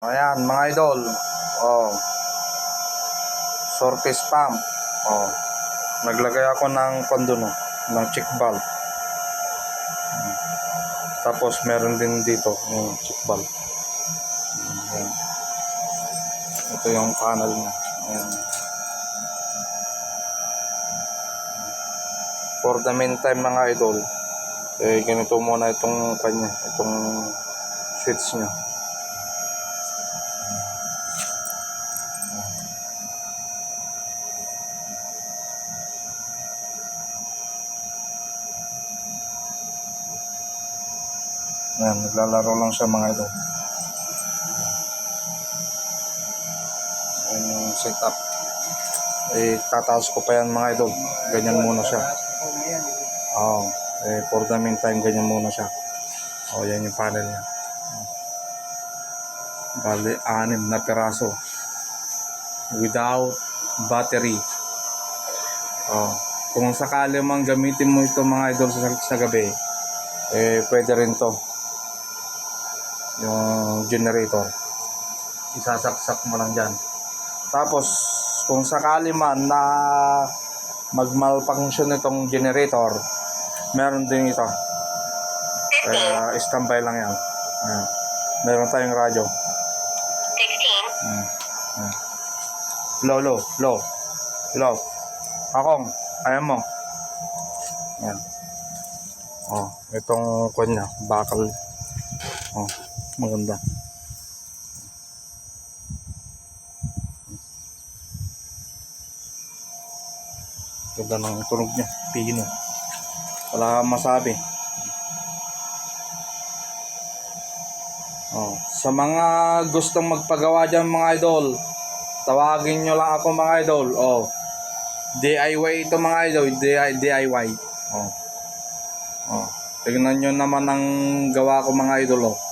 Ayan, mga idol. Oh. Surface pump. Oh. Naglagay ako ng kondo no, ng check valve. Tapos meron din dito yung check valve. Ito yung panel niya. Ayan. For the meantime mga idol, eh ganito muna itong kanya, itong switch niya. Yan, naglalaro lang siya mga idol. Yan yung setup. Eh, tataas ko pa yan mga idol. Ganyan muna siya. Oo. eh, for the meantime, ganyan muna siya. O, yan yung panel niya. Bali, anim na peraso. Without battery. Oh, kung sakali mang gamitin mo ito mga idol sa, sa gabi, eh, pwede rin to yung generator. Isasaksak mo lang dyan. Tapos kung sakali man na mag-malfunction itong generator meron din ito. Kaya standby lang yan. Ayan. meron tayong radyo. 16, Ayan. Ayan. low low low low akong ayaw mo. Yan oh itong kanya bakal. Oh maganda. Ganda ng tunog niya pino wala kang masabi. Oh sa mga gustong magpagawa dyan mga idol tawagin nyo lang ako mga idol. Oh DIY ito mga idol. DIY oh. Oh tignan nyo naman ang gawa ko mga idol oh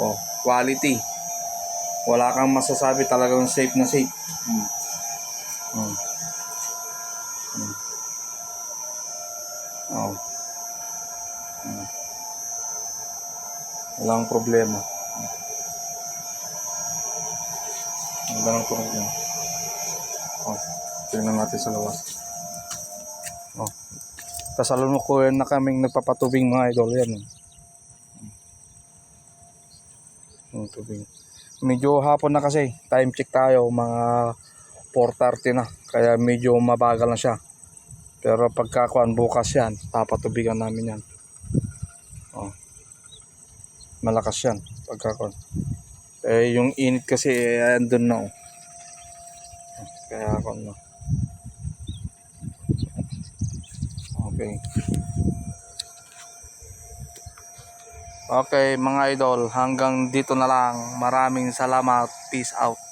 oh quality wala kang masasabi talagang safe na safe hmm. Hmm. Hmm. Oh. Hmm. Walang problema. Walang problema. Oh, tingnan natin sa labas. Oh. Kasalunok na kaming nagpapatubing mga idol yan. eh. Yung tubig. Medyo hapon na kasi. Time check tayo. Mga 4.30 na. Kaya medyo mabagal na siya. Pero pagkakuan bukas yan. Papatubigan namin yan. Oh. Malakas yan. Pagkakuan. Eh yung init kasi eh, andun na oh. Kaya ako na. Okay. Okay mga idol, hanggang dito na lang. Maraming salamat. Peace out.